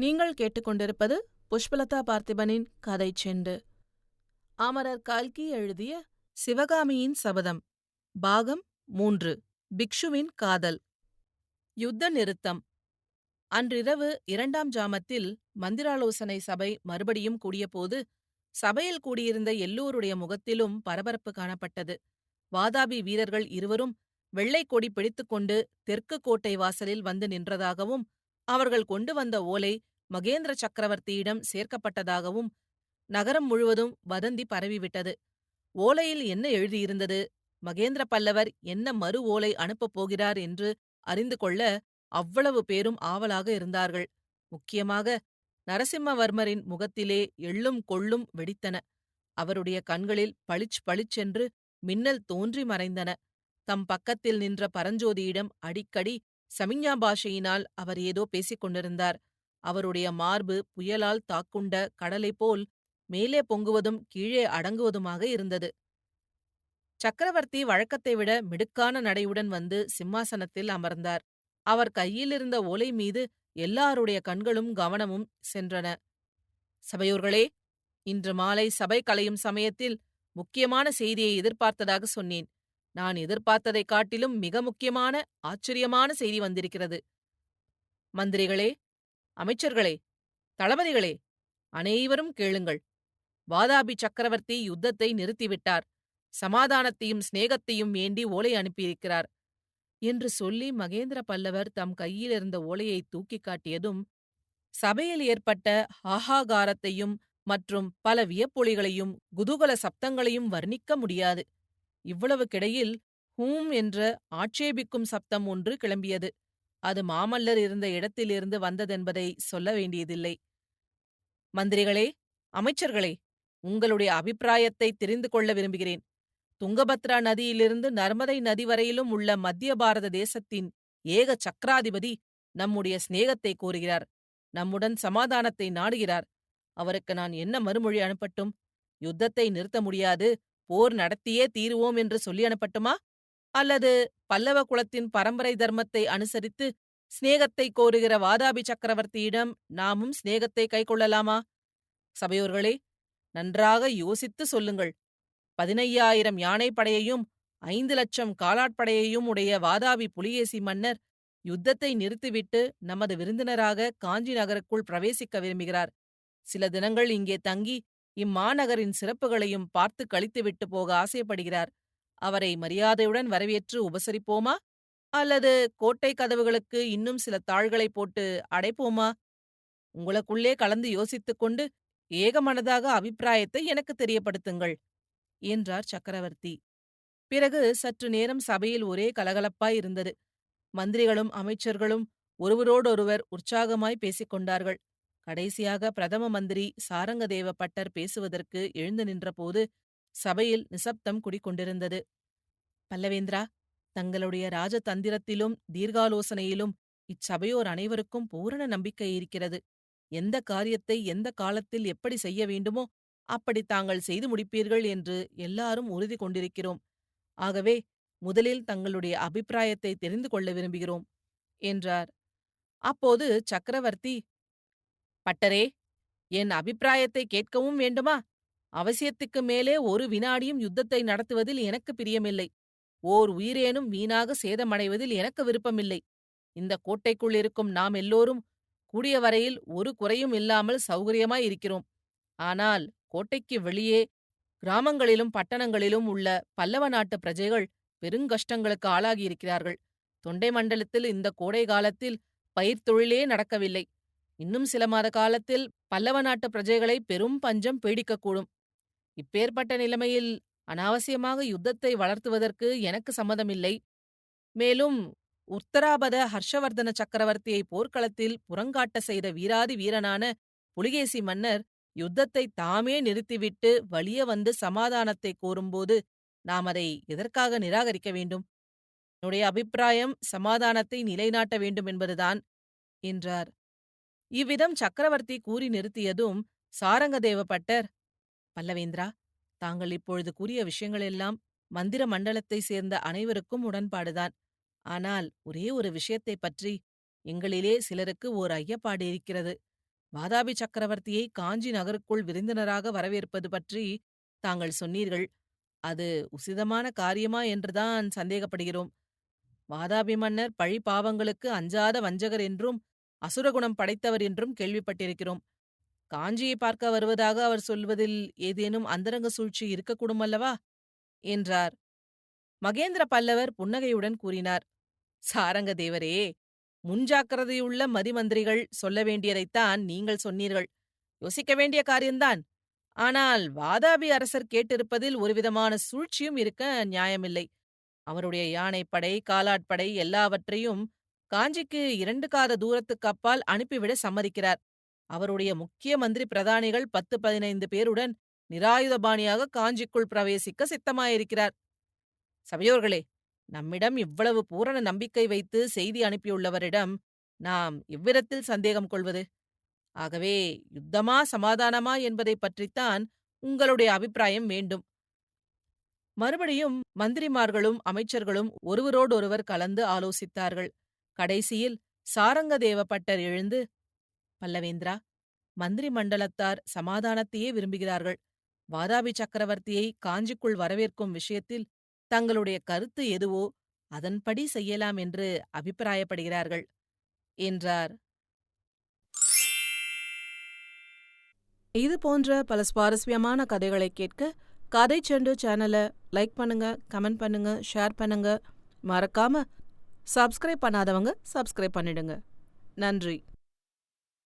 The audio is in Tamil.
நீங்கள் கேட்டுக்கொண்டிருப்பது புஷ்பலதா பார்த்திபனின் கதை செண்டு. அமரர் கல்கி எழுதிய சிவகாமியின் சபதம் பாகம் மூன்று பிக்ஷுவின் காதல். யுத்த நிறுத்தம். அன்றிரவு இரண்டாம் ஜாமத்தில் மந்திராலோசனை சபை மறுபடியும் கூடியபோது சபையில் கூடியிருந்த எல்லோருடைய முகத்திலும் பரபரப்பு காணப்பட்டது. வாதாபி வீரர்கள் இருவரும் வெள்ளைக் கொடி பிடித்துக்கொண்டு தெற்கு கோட்டை வாசலில் வந்து நின்றதாகவும் அவர்கள் கொண்டு வந்த ஓலை மகேந்திர சக்கரவர்த்தியிடம் சேர்க்கப்பட்டதாகவும் நகரம் முழுவதும் வதந்தி பரவிவிட்டது. ஓலையில் என்ன எழுதியிருந்தது? மகேந்திர பல்லவர் என்ன மறு ஓலை அனுப்பப் போகிறார் என்று அறிந்து கொள்ள அவ்வளவு பேரும் ஆவலாக இருந்தார்கள். முக்கியமாக நரசிம்மவர்மரின் முகத்திலே எள்ளும் கொள்ளும் வெடித்தன. அவருடைய கண்களில் பளிச் பளிச்சென்று மின்னல் தோன்றி மறைந்தன. தம் பக்கத்தில் நின்ற பரஞ்சோதியிடம் அடிக்கடி சமிஞ்ஞா பாஷையினால் அவர் ஏதோ பேசிக் கொண்டிருந்தார். அவருடைய மார்பு புயலால் தாக்குண்ட கடலை போல் மேலே பொங்குவதும் கீழே அடங்குவதுமாக இருந்தது. சக்கரவர்த்தி வழக்கத்தை விட மிடுக்கான நடையுடன் வந்து சிம்மாசனத்தில் அமர்ந்தார். அவர் கையிலிருந்த ஓலை மீது எல்லாருடைய கண்களும் கவனமும் சென்றன. சபையோர்களே இன்று மாலை சபை கலையும் சமயத்தில் முக்கியமான செய்தியை எதிர்பார்த்ததாக சொன்னேன். நான் எதிர்பார்த்ததைக் காட்டிலும் மிக முக்கியமான ஆச்சரியமான செய்தி வந்திருக்கிறது. மந்திரிகளே அமைச்சர்களே தளபதிகளே அனைவரும் கேளுங்கள். வாதாபி சக்கரவர்த்தி யுத்தத்தை நிறுத்திவிட்டார். சமாதானத்தையும் சிநேகத்தையும் வேண்டி ஓலை அனுப்பியிருக்கிறார். என்று சொல்லி மகேந்திர பல்லவர் தம் கையிலிருந்த ஓலையை தூக்கிக் காட்டியதும் சபையில் ஏற்பட்ட ஆஹாகாரத்தையும் மற்றும் பல வியப்பொலிகளையும் குதூகல சப்தங்களையும் வர்ணிக்க முடியாது. இவ்வளவுக்கிடையில் ஹூம் என்ற ஆட்சேபிக்கும் சப்தம் ஒன்று கிளம்பியது. அது மாமல்லர் இருந்த இடத்திலிருந்து வந்ததென்பதை சொல்ல வேண்டியதில்லை. மந்திரிகளே அமைச்சர்களே உங்களுடைய அபிப்பிராயத்தை தெரிந்து கொள்ள விரும்புகிறேன். துங்கபத்ரா நதியிலிருந்து நர்மதை நதி வரையிலும் உள்ள மத்திய பாரத தேசத்தின் ஏக சக்கராதிபதி நம்முடைய சிநேகத்தை கோருகிறார் நம்முடன் சமாதானத்தை நாடுகிறார். அவருக்கு நான் என்ன மறுமொழி அனுப்பட்டும்? யுத்தத்தை நிறுத்த முடியாது. போர் நடத்தியே தீருவோம் என்று சொல்லி அனுப்பட்டுமா? அல்லது பல்லவ குலத்தின் பரம்பரை தர்மத்தை அனுசரித்து சிநேகத்தை கோருகிற வாதாபி சக்கரவர்த்தியிடம் நாமும் சிநேகத்தை கைக்கொள்ளலாமா? சபையோர்களே நன்றாக யோசித்து சொல்லுங்கள். பதினையாயிரம் யானைப்படையையும் ஐந்து லட்சம் காலாட்படையையும் உடைய வாதாபி புலிகேசி மன்னர் யுத்தத்தை நிறுத்திவிட்டு நமது விருந்தினராக காஞ்சி நகருக்குள் பிரவேசிக்க விரும்புகிறார். சில தினங்கள் இங்கே தங்கி இம்மாநகரின் சிறப்புகளையும் பார்த்து கழித்துவிட்டு போக ஆசைப்படுகிறார். அவரை மரியாதையுடன் வரவேற்று உபசரிப்போமா? அல்லது கோட்டை கதவுகளுக்கு இன்னும் சில தாள்களை போட்டு அடைப்போமா? உங்களுக்குள்ளே கலந்து யோசித்துக் கொண்டு ஏகமனதாக அபிப்பிராயத்தை எனக்கு தெரியப்படுத்துங்கள் என்றார் சக்கரவர்த்தி. பிறகு சற்று நேரம் சபையில் ஒரே கலகலப்பாய் இருந்தது. மந்திரிகளும் அமைச்சர்களும் ஒருவரோடொருவர் உற்சாகமாய் பேசிக் கொண்டார்கள். கடைசியாக பிரதம மந்திரி சாரங்கதேவ பட்டர் பேசுவதற்கு எழுந்து நின்றபோது சபையில் நிசப்தம் குடிக்கொண்டிருந்தது பல்லவேந்திரா தங்களுடைய ராஜதந்திரத்திலும் தீர்காலோசனையிலும் இச்சபையோர் அனைவருக்கும் பூரண நம்பிக்கை இருக்கிறது. எந்த காரியத்தை எந்த காலத்தில் எப்படி செய்ய வேண்டுமோ அப்படி தாங்கள் செய்து முடிப்பீர்கள் என்று எல்லாரும் உறுதி கொண்டிருக்கிறோம். ஆகவே முதலில் தங்களுடைய அபிப்பிராயத்தை தெரிந்து கொள்ள விரும்புகிறோம் என்றார். அப்போது சக்கரவர்த்தி பட்டரே என் அபிப்பிராயத்தை கேட்கவும் வேண்டுமா? அவசியத்துக்கு மேலே ஒரு வினாடியும் யுத்தத்தை நடத்துவதில் எனக்கு பிரியமில்லை. ஓர் உயிரேனும் வீணாக சேதமடைவதில் எனக்கு விருப்பமில்லை. இந்த கோட்டைக்குள் இருக்கும் நாம் எல்லோரும் கூடிய வரையில் ஒரு குறையும் இல்லாமல் சௌகரியமாய் இருக்கிறோம். ஆனால் கோட்டைக்கு வெளியே கிராமங்களிலும் பட்டணங்களிலும் உள்ள பல்லவ நாட்டு பிரஜைகள் பெருங்கஷ்டங்களுக்கு ஆளாகியிருக்கிறார்கள் தொண்டை மண்டலத்தில் இந்த கோடை காலத்தில் பயிர் தொழிலே நடக்கவில்லை. இன்னும் சில மாத காலத்தில் பல்லவ நாட்டு பிரஜைகளை பெரும் பஞ்சம் பீடிக்கக்கூடும். இப்பேற்பட்ட நிலைமையில் அனாவசியமாக யுத்தத்தை வளர்த்துவதற்கு எனக்கு சம்மதமில்லை. மேலும் உத்தராபத ஹர்ஷவர்தன சக்கரவர்த்தியை போர்க்களத்தில் புறங்காட்ட செய்த வீராதி வீரனான புலிகேசி மன்னர் யுத்தத்தை தாமே நிறுத்திவிட்டு வலிய வந்து சமாதானத்தை கோரும்போது நாம் அதை எதற்காக நிராகரிக்க வேண்டும்? என்னுடைய அபிப்பிராயம் சமாதானத்தை நிலைநாட்ட வேண்டும் என்பதுதான் என்றார். இவ்விதம் சக்கரவர்த்தி கூறி நிறுத்தியதும் சாரங்கதேவ பட்டர் பல்லவேந்திரா தாங்கள் இப்பொழுது கூறிய விஷயங்களெல்லாம் மந்திர மண்டலத்தைச் சேர்ந்த அனைவருக்கும் உடன்பாடுதான் ஆனால் ஒரே ஒரு விஷயத்தைப் பற்றி எங்களிலே சிலருக்கு ஓர் ஐயப்பாடு இருக்கிறது. வாதாபி சக்கரவர்த்தியை காஞ்சி நகருக்குள் விருந்தினராக வரவேற்பது பற்றி தாங்கள் சொன்னீர்கள். அது உசிதமான காரியமா என்றுதான் சந்தேகப்படுகிறோம். வாதாபி மன்னர் பழி பாவங்களுக்கு அஞ்சாத வஞ்சகர் என்றும் அசுரகுணம் படைத்தவர் என்றும் கேள்விப்பட்டிருக்கிறோம். காஞ்சியை பார்க்க வருவதாக அவர் சொல்வதில் ஏதேனும் அந்தரங்க சூழ்ச்சி இருக்கக்கூடும் அல்லவா? என்றார். மகேந்திர பல்லவர் புன்னகையுடன் கூறினார் சாரங்க தேவரே முன்ஜாக்கிரதையுள்ள மதிமந்திரிகள் சொல்ல வேண்டியதைத்தான் நீங்கள் சொன்னீர்கள். யோசிக்க வேண்டிய காரியம்தான். ஆனால் வாதாபி அரசர் கேட்டிருப்பதில் ஒருவிதமான சூழ்ச்சியும் இருக்க நியாயமில்லை. அவருடைய யானைப்படை காலாட்படை எல்லாவற்றையும் காஞ்சிக்கு இரண்டு காத தூரத்துக்கு அப்பால் அனுப்பிவிட சம்மதிக்கிறார். அவருடைய முக்கிய மந்திரி பிரதானிகள் பத்து பதினைந்து பேருடன் நிராயுதபாணியாக காஞ்சிக்குள் பிரவேசிக்க சித்தமாயிருக்கிறார். சபையோர்களே நம்மிடம் இவ்வளவு பூரண நம்பிக்கை வைத்து செய்தி அனுப்பியுள்ளவரிடம் நாம் எவ்விதத்தில் சந்தேகம் கொள்வது? ஆகவே யுத்தமா சமாதானமா என்பதை பற்றித்தான் உங்களுடைய அபிப்பிராயம் வேண்டும். மறுபடியும் மந்திரிமார்களும் அமைச்சர்களும் ஒருவரோடொருவர் கலந்து ஆலோசித்தார்கள். கடைசியில் சாரங்கதேவ பட்டர் எழுந்து பல்லவேந்திரா மந்திரி மண்டலத்தார் சமாதானத்தையே விரும்புகிறார்கள். வாதாபி சக்கரவர்த்தியை காஞ்சிக்குள் வரவேற்கும் விஷயத்தில் தங்களுடைய கருத்து எதுவோ அதன்படி செய்யலாம் என்று அபிப்பிராயப்படுகிறார்கள். என்றார். இது போன்ற பல சுவாரஸ்யமான கதைகளை கேட்க கதை செண்டு சேனலை லைக் பண்ணுங்க கமெண்ட் பண்ணுங்க ஷேர் பண்ணுங்க. மறக்காம சப்ஸ்கிரைப் பண்ணாதவங்க சப்ஸ்கிரைப் பண்ணிடுங்க. நன்றி.